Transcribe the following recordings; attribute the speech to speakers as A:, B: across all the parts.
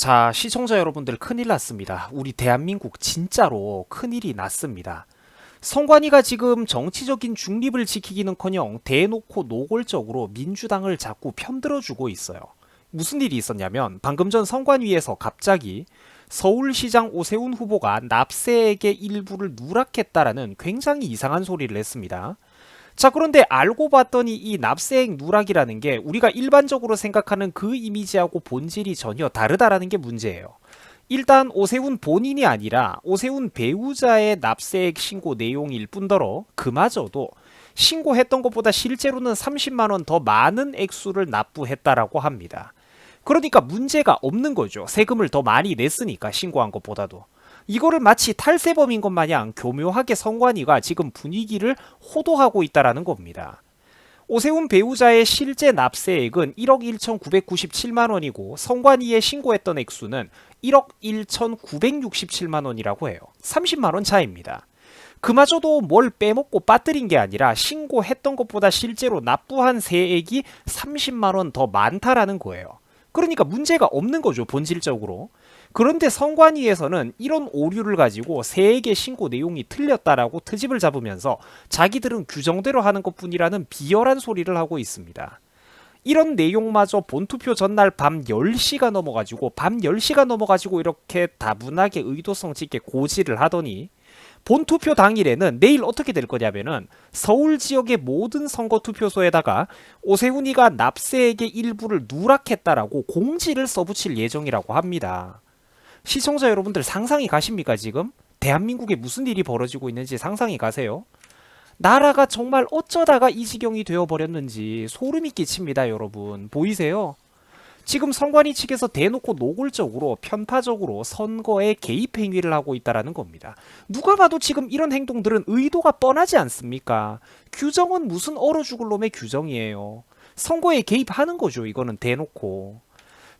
A: 자, 시청자 여러분들 큰일 났습니다. 우리 대한민국 진짜로 큰일이 났습니다. 성관이가 지금 정치적인 중립을 지키기는커녕 대놓고 노골적으로 민주당을 자꾸 편들어주고 있어요. 무슨 일이 있었냐면 방금 전 성관위에서 갑자기 서울시장 오세훈 후보가 납세액의 일부를 누락했다라는 굉장히 이상한 소리를 했습니다. 자, 그런데 알고 봤더니 이 납세액 누락이라는 게 우리가 일반적으로 생각하는 그 이미지하고 본질이 전혀 다르다라는 게 문제예요. 일단 오세훈 본인이 아니라 오세훈 배우자의 납세액 신고 내용일 뿐더러 그마저도 신고했던 것보다 실제로는 30만 원 더 많은 액수를 납부했다라고 합니다. 그러니까 문제가 없는 거죠. 세금을 더 많이 냈으니까 신고한 것보다도. 이거를 마치 탈세범인 것 마냥 교묘하게 성관이가 지금 분위기를 호도하고 있다라는 겁니다. 오세훈 배우자의 실제 납세액은 1억 1,997만 원이고 성관이의 신고했던 액수는 1억 1,967만 원이라고 해요. 30만 원 차이입니다. 그마저도 뭘 빼먹고 빠뜨린 게 아니라 신고했던 것보다 실제로 납부한 세액이 30만 원 더 많다라는 거예요. 그러니까 문제가 없는 거죠, 본질적으로. 그런데 성관위에서는 이런 오류를 가지고 세액의 신고 내용이 틀렸다라고 트집을 잡으면서 자기들은 규정대로 하는 것뿐이라는 비열한 소리를 하고 있습니다. 이런 내용마저 본투표 전날 밤 10시가 넘어가지고 밤 10시가 넘어가지고 이렇게 다분하게 의도성 있게 고지를 하더니 본투표 당일에는 내일 어떻게 될 거냐면은 서울 지역의 모든 선거 투표소에다가 오세훈이가 납세액의 일부를 누락했다라고 공지를 써붙일 예정이라고 합니다. 시청자 여러분들 상상이 가십니까 지금? 대한민국에 무슨 일이 벌어지고 있는지 상상이 가세요? 나라가 정말 어쩌다가 이 지경이 되어버렸는지 소름이 끼칩니다 여러분 보이세요? 지금 선관위 측에서 대놓고 노골적으로 편파적으로 선거에 개입 행위를 하고 있다라는 겁니다. 누가 봐도 지금 이런 행동들은 의도가 뻔하지 않습니까? 규정은 무슨 얼어 죽을 놈의 규정이에요. 선거에 개입하는 거죠. 이거는 대놓고.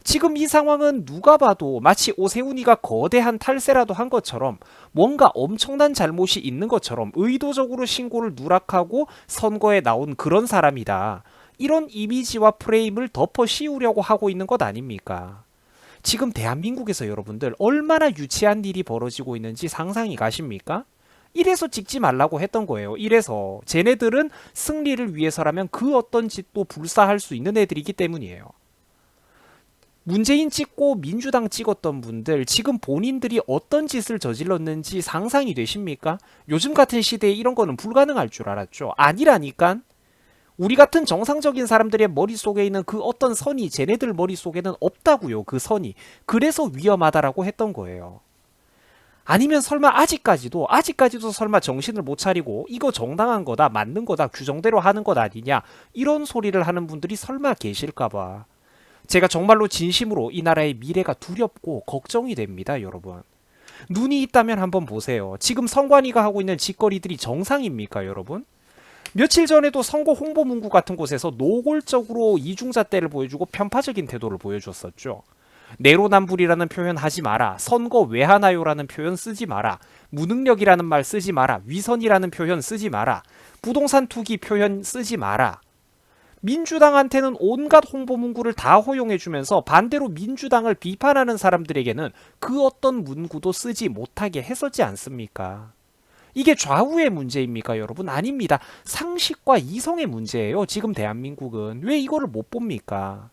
A: 지금 이 상황은 누가 봐도 마치 오세훈이가 거대한 탈세라도 한 것처럼 뭔가 엄청난 잘못이 있는 것처럼 의도적으로 신고를 누락하고 선거에 나온 그런 사람이다. 이런 이미지와 프레임을 덮어 씌우려고 하고 있는 것 아닙니까? 지금 대한민국에서 여러분들 얼마나 유치한 일이 벌어지고 있는지 상상이 가십니까? 이래서 찍지 말라고 했던 거예요. 이래서 쟤네들은 승리를 위해서라면 그 어떤 짓도 불사할 수 있는 애들이기 때문이에요. 문재인 찍고 민주당 찍었던 분들 지금 본인들이 어떤 짓을 저질렀는지 상상이 되십니까? 요즘 같은 시대에 이런 거는 불가능할 줄 알았죠. 아니라니까. 우리 같은 정상적인 사람들의 머릿속에 있는 그 어떤 선이 쟤네들 머릿속에는 없다고요. 그 선이. 그래서 위험하다라고 했던 거예요. 아니면 설마 아직까지도 아직까지도 설마 정신을 못 차리고 이거 정당한 거다 맞는 거다 규정대로 하는 것 아니냐 이런 소리를 하는 분들이 설마 계실까 봐 제가 정말로 진심으로 이 나라의 미래가 두렵고 걱정이 됩니다 여러분 눈이 있다면 한번 보세요 지금 성관이가 하고 있는 짓거리들이 정상입니까 여러분 며칠 전에도 선거 홍보 문구 같은 곳에서 노골적으로 이중잣대를 보여주고 편파적인 태도를 보여줬었죠. 내로남불이라는 표현 하지 마라. 선거 왜 하나요라는 표현 쓰지 마라. 무능력이라는 말 쓰지 마라. 위선이라는 표현 쓰지 마라. 부동산 투기 표현 쓰지 마라. 민주당한테는 온갖 홍보 문구를 다 허용해주면서 반대로 민주당을 비판하는 사람들에게는 그 어떤 문구도 쓰지 못하게 했었지 않습니까? 이게 좌우의 문제입니까, 여러분? 아닙니다. 상식과 이성의 문제예요. 지금 대한민국은. 왜 이거를 못 봅니까?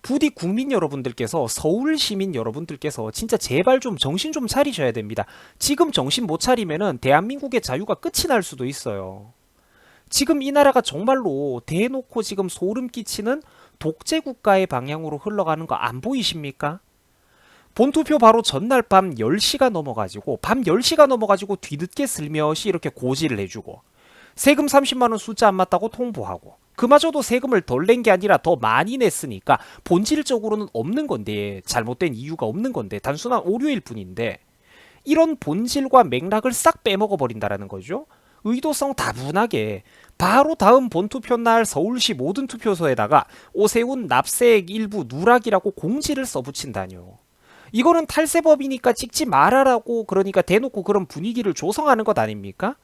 A: 부디 국민 여러분들께서 서울 시민 여러분들께서 진짜 제발 좀 정신 좀 차리셔야 됩니다. 지금 정신 못 차리면은 대한민국의 자유가 끝이 날 수도 있어요. 지금 이 나라가 정말로 대놓고 지금 소름 끼치는 독재 국가의 방향으로 흘러가는 거 안 보이십니까? 본투표 바로 전날 밤 10시가 넘어가지고 밤 10시가 넘어가지고 뒤늦게 슬며시 이렇게 고지를 해주고 세금 30만 원 숫자 안 맞다고 통보하고 그마저도 세금을 덜 낸 게 아니라 더 많이 냈으니까 본질적으로는 없는 건데 잘못된 이유가 없는 건데 단순한 오류일 뿐인데 이런 본질과 맥락을 싹 빼먹어 버린다라는 거죠. 의도성 다분하게 바로 다음 본투표 날 서울시 모든 투표소에다가 오세훈 납세액 일부 누락이라고 공지를 써붙인다뇨. 이거는 탈세법이니까 찍지 말아라고 그러니까 대놓고 그런 분위기를 조성하는 것 아닙니까?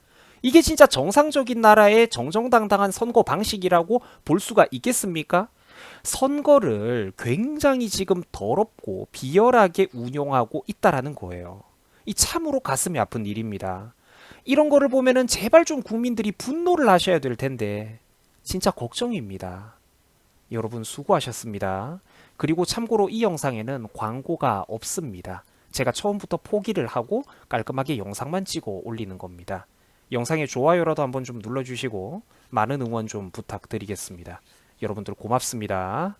A: 이게 진짜 정상적인 나라의 정정당당한 선거 방식이라고 볼 수가 있겠습니까? 선거를 굉장히 지금 더럽고 비열하게 운용하고 있다라는 거예요. 이 참으로 가슴이 아픈 일입니다. 이런 거를 보면은 제발 좀 국민들이 분노를 하셔야 될 텐데 진짜 걱정입니다. 여러분 수고하셨습니다. 그리고 참고로 이 영상에는 광고가 없습니다. 제가 처음부터 포기를 하고 깔끔하게 영상만 찍어 올리는 겁니다. 영상에 좋아요라도 한번 좀 눌러주시고 많은 응원 좀 부탁드리겠습니다. 여러분들 고맙습니다.